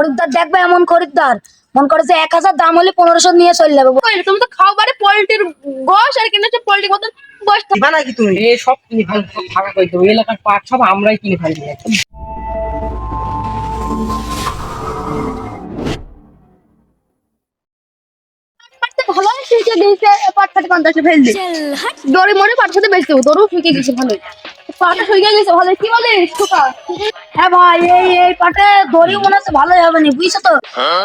খরিদ্দার দেখবে এমন খরিদ্দার। মন করেছে এক হাজার দাম হলে পনেরোশো নিয়ে চলে যাবে। কইলে তুমি তো খাও বারে পোল্ট্রির গোশ আর কিনেছো পোল্ট্রি মতন দিবা নাকি তুমি? এ সব কিনে ফাঁকা করে দেবো। এলাকার পাট সব আমরাই কিনে ফেলব ভালো দিয়েছে পাট ফাটে পঞ্চাশে ফেল দি দড়ি মনে পাট বেচতে শিখে গেছে ভালো পাটা গেছে, ভালো। কি বলে ছোকা হ্যাঁ ভাই, এই এই দড়ি মনে হচ্ছে হবে তো?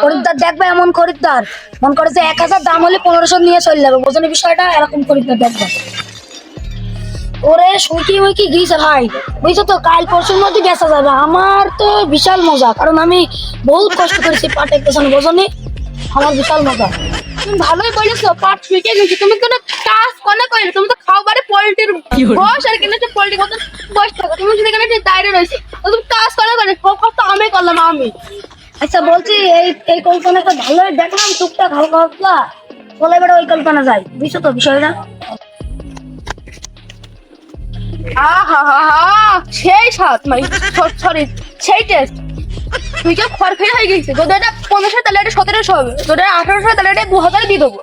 খরিদ্দার দেখবে এমন খরিদ্দার। মন এক হাজার দাম হলে পনেরোশো নিয়ে চলে যাবে। বিষয়টা? এরকম খরিদ্দার দেখবে। ওরে সুইকি উইকি গিয়েছে ভাই। বুঝছ তো? কাল পরশুর মধ্যে বেচা যাবে। আমার তো বিশাল মজা, কারণ আমি বহুত কষ্ট করেছি পাটের পেছনে বোঝনি আমার বিশাল মজা। তুমি ভালোই বলেছ পাট শিখে গেছি। তুমি কোনো কাজ কোনে কইলে তুমি তো খাও বারে পোল্ট্রির গোশ আর কিনেছো পোল্ট্রি মতন গোশ থাকো। তুমি যদি এখানে দাঁড়িয়ে রয়েছে তুমি কাজ কোনে করে সব আমি করলাম আমি। আচ্ছা বলছি এই এই কল্পনাটা ভালোই দেখলাম টুকটাক হালকা হালকা। বলে এবারে ওই কল্পনা যায় বুঝছ তো বিষয়টা? আহা হা হা সেই স্বাদ মানে সরি সেই টেস্ট তুই যে খড় খেয়ে হয়ে গেছিস তোদের এটা পনেরোশো তাহলে এটা সতেরোশো হবে তোদের আঠারোশো তাহলে এটা দু হাজার দিয়ে দেবো।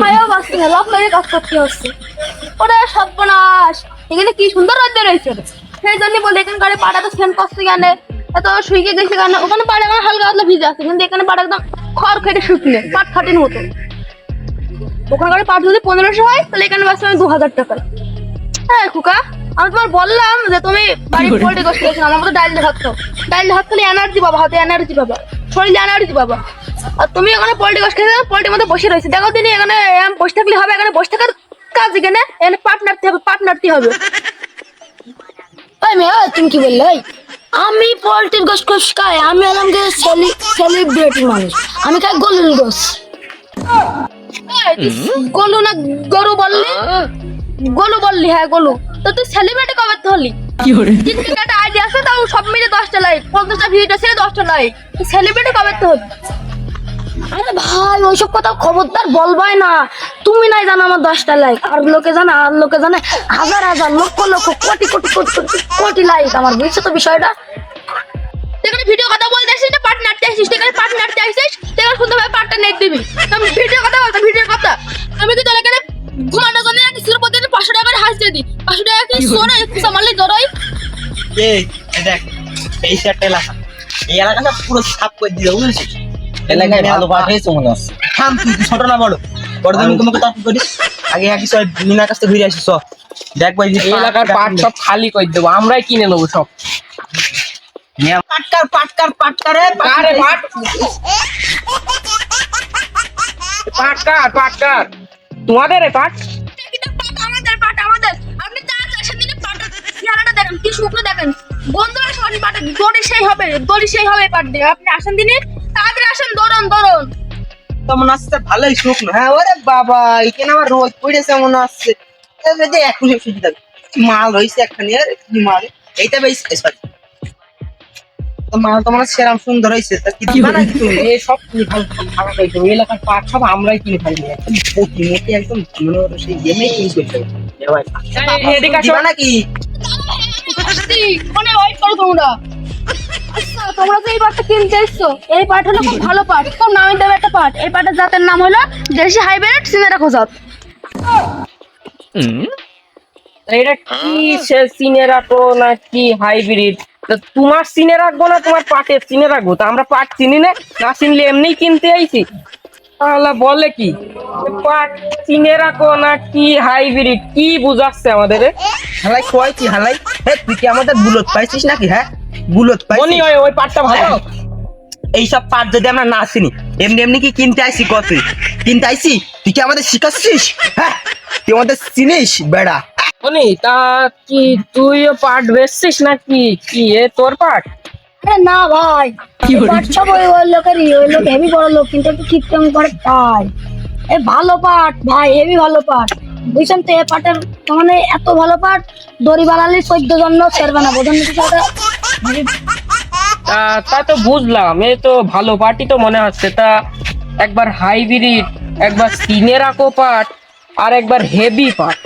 খাইও পাচ্ছি না লাভ করে কাজ করতে হচ্ছে। ওটা সর্বনাশ এখানে কি সুন্দর রাজ্য রয়েছে সেই জন্য বলে এখানে গাড়ি পাড়া তো সেন্ট করছে কেন এত শুইকে গেছে কেন? ওখানে পাড়া আমার হালকা হালকা ভিজে আছে কিন্তু এখানে পাড়া একদম খড় খেটে শুকনে পাট খাটির মতো। ওখানে গাড়ি পাট যদি পনেরোশো হয় তাহলে এখানে বাঁচতে আমি দু হাজার টাকা। হ্যাঁ খুকা। আমি তোমার বললাম যে তুমি বাড়ি পোল্ট্রি গোষ্ঠী গেছো আমার মতো খাও ডাল দিয়ে ভাত খেলে এনার্জি পাবা হাতে এনার্জি পাবা। শরীরে এনার্জি পাবা। আর তুমি এখানে পোল্ট্রি গোষ্ঠী খেয়ে পোল্ট্রির মধ্যে বসে রয়েছে। দেখো তিনি এখানে বসে থাকলে হবে এখানে বসে থাকার কাজ এখানে এখানে পাট নাড়তে হবে পাট নাড়তে হবে। ওই মেয়ে তুমি কি বললে? ওই আমি পোল্ট্রির গোস গোস খাই আমি হলাম গিয়ে সেলিব্রিটি মানুষ। আমি খাই গলুর গোস। গলু না গরু বললি? গলু বললি হ্যাঁ গলু। তো তুই সেলিব্রিটি কবে তো হলি। একটা আইডিয়া আছে তাও সব মিলে দশটা লাইক পঞ্চাশটা ভিডিও ছিল দশটা লাইক সেলিব্রিটি কবে তো হলি। আরে ভাই ওইসব কথা খবরদার বলবাই না। তুমি নাই জানো আমার দশটা লাইক আর লোকে জানে আর লোকে জানে হাজার হাজার লক্ষ লক্ষ কোটি কোটি কোটি কোটি কোটি লাইক আমার। বুঝছ তো বিষয়টা? সেখানে ভিডিও কথা বলতে আসিস না পার্ট আসিস সেখানে পার্ট নাড়তে আসিস সেখানে সুন্দরভাবে পার্টটা নেট দিবি। এই এই দেখ এই একটা এলাকা। এই এলাকাটা পুরো সাফ করে দিল বুঝেছিস? এলাকায় ভালো পাট হয়েছে মনে হচ্ছে। থাম তুই তুই ছোট না বড়। বড় দিন তোমাকে তাপ করিস আগে একই সব মিনা কাছ থেকে ঘুরে আসিস দেখ ভাই এই এলাকার পাট সব খালি করে দেবো আমরাই কিনে নেব সব। পাটকার পাটকার পাটকার রে কারে পাট পাট কার তোমাদের পাট? দেখেন কি শুকনো দেখেন। বন্ধুরা সবাই পাটে দড়ি সেই হবে দড়ি সেই হবে পাট আপনি আসেন দিনে তাড়াতাড়ি আসেন দৌড়ন দৌড়ন। তো মনে হচ্ছে ভালোই শুকনো হ্যাঁ ওরে বাবা এখানে আমার রোদ পড়েছে মনে এই এক খুশি খুশি থাকবে মাল রয়েছে একখানি আর কি মাল? এইটা বেশ সরি মাল তো মনে সেরকম সুন্দর হয়েছে তা কি দিবা নাকি তুমি? এ সব কিনে করে এলাকার পাট সব আমরাই কিনে মোটি মোটি একদম মনে সেই গেমে কিনে দিবা নাকি? আসছি মানে ওয়েট করো তোমরা। আচ্ছা তোমরা তো এই পাটটা কিনতে এসছো। এই পাট হলো খুব ভালো পাট খুব নামি দামি একটা পাট এই পাটের জাতের নাম হলো দেশি হাইব্রিড সিনেরা খোঁজাত এটা কি সে সিনে রাখো না কি হাইব্রিড? তোমার সিনে রাখব না তোমার পাটের সিনে রাখব তা আমরা পাট চিনি না না চিনলে এমনি কিনতে আইছি। আল্লাহ বলে কি? পাট চিনে না কি হাইব্রিড কি বুঝাচ্ছে আমাদের? হালাই খোয়াইছি হালাই? হ্যাঁ তুই কি আমাদের পাইছিস নাকি হ্যাঁ? পাইছিস? হয় ওই পাটটা ভালো। এইসব পাট যদি আমরা না চিনি এমনি এমনি কি কিনতে আইসি কত কিনতে আইসি? তুই কি আমাদের শিখাচ্ছিস? হ্যাঁ? তুই আমাদের চিনিস বেড়া? মনি তা কি তুইও পাট বেচছিস নাকি? কি এ তোর পাট? আরে না ভাই এই পাট সব ওই ওই লোকেরই ওই লোক হেভি বড় লোক কিন্তু একটু কিপটামি করে পায়। এ ভালো পাট ভাই হেভি ভালো পাট বুঝছেন তো এ পাটের মানে এত ভালো পাট দড়ি বানালে চোদ্দ জন্য ছেড়বে না বোঝেন? তা তা বুঝলাম এ তো ভালো পার্টি তো মনে হচ্ছে। তা একবার হাইব্রিড একবার সিনে রাখো পাট আর একবার হেভি পাট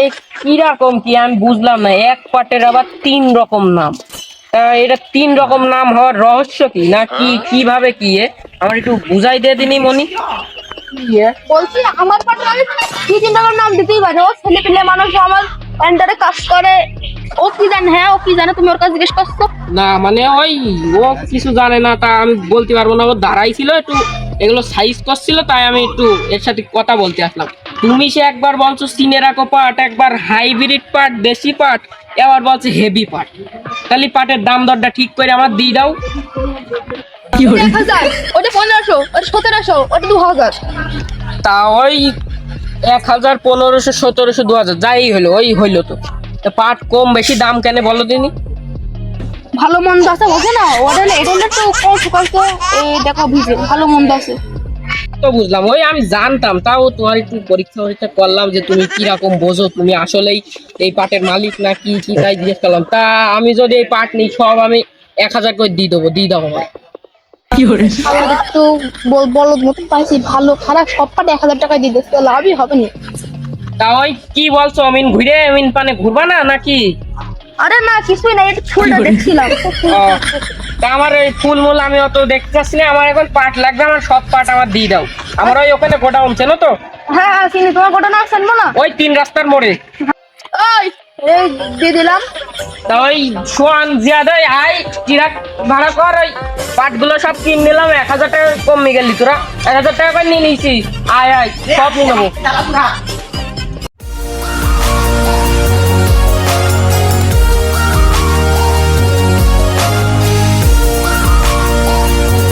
এই কীরকম কি আমি বুঝলাম না এক পাটের আবার তিন রকম নাম। এটা তিন রকম নাম হওয়ার রহস্য কি? না কি কীভাবে কি? আমার একটু বুঝাই দিয়ে দিনি মনি। বলছি আমার পাটে আমি কি তিন রকম নাম দিতেই পারি? ও ছেলে পেলে মানুষ আমার আন্ডারে কাজ করে। ও কি জানে? হ্যাঁ ও কি জানে? তুমি ওর কাছে জিজ্ঞেস করছ। না মানে ওই ও কিছু জানে না তা আমি বলতে পারব না। ও দাঁড়াই ছিল একটু এগুলো সাইজ করছিল তাই আমি একটু এর সাথে কথা বলতে আসলাম। তুমি সে একবার বলছো সিনেরাকো পাট একবার হাইব্রিড পাট দেশি পাট এবার বলছে হেভি পাট তাহলে পাটের দাম দরটা ঠিক করে আমার দিয়ে দাও। ওটা পনেরোশো ওটা সতেরোশো ওটা দু হাজার। তা ওই এক হাজার পনেরোশো সতেরোশো দু হাজার যাই হলো ওই হইল তো। পাট কম বেশি দাম কেন বলো দিনি? ভালো মন্দ আছে বোঝে না। ওটা না এটা তো কম কত এই দেখো ভিজে ভালো মন্দ আছে। তো বুঝলাম। ওই আমি জানতাম তাও তোমার একটু পরীক্ষা পরীক্ষা করলাম যে তুমি কীরকম বোঝো তুমি আসলেই এই পাটের মালিক না কি কি তাই জিজ্ঞেস করলাম। তা আমি যদি এই পাট নিই সব আমি এক হাজার করে দিয়ে দেবো দিয়ে দাও আমার আমার একটু বলদ মতন পাইছি ভালো খারাপ সব পাটে এক হাজার টাকা দিয়ে দিচ্ছে লাভই হবে না। তা ওই কি বলছো আমিন ঘুরে আমিন পানে ঘুরবা না নাকি? আরে না কিছুই না একটু ফুলটা দেখছিলাম। তা আমার এই ফুল মূল আমি অত দেখতে পাচ্ছি না আমার এখন পাট লাগবে আমার সব পাট আমার দিয়ে দাও। আমার ওই ওখানে গোডাউন চেনো তো? হ্যাঁ হ্যাঁ চিনি তোমার গোটা না শুনব না? ওই তিন রাস্তার মোড়ে। ওই এই দিয়ে দিলাম। তা ওই সোয়ান জিয়াদাই আই ট্রাক ভাড়া কর ওই পাটগুলো সব কিন নিলাম এক হাজার টাকা কমে গেলি তোরা। এক হাজার টাকা করে নিয়ে নিয়েছি আয় আয় সব নিয়ে নেব।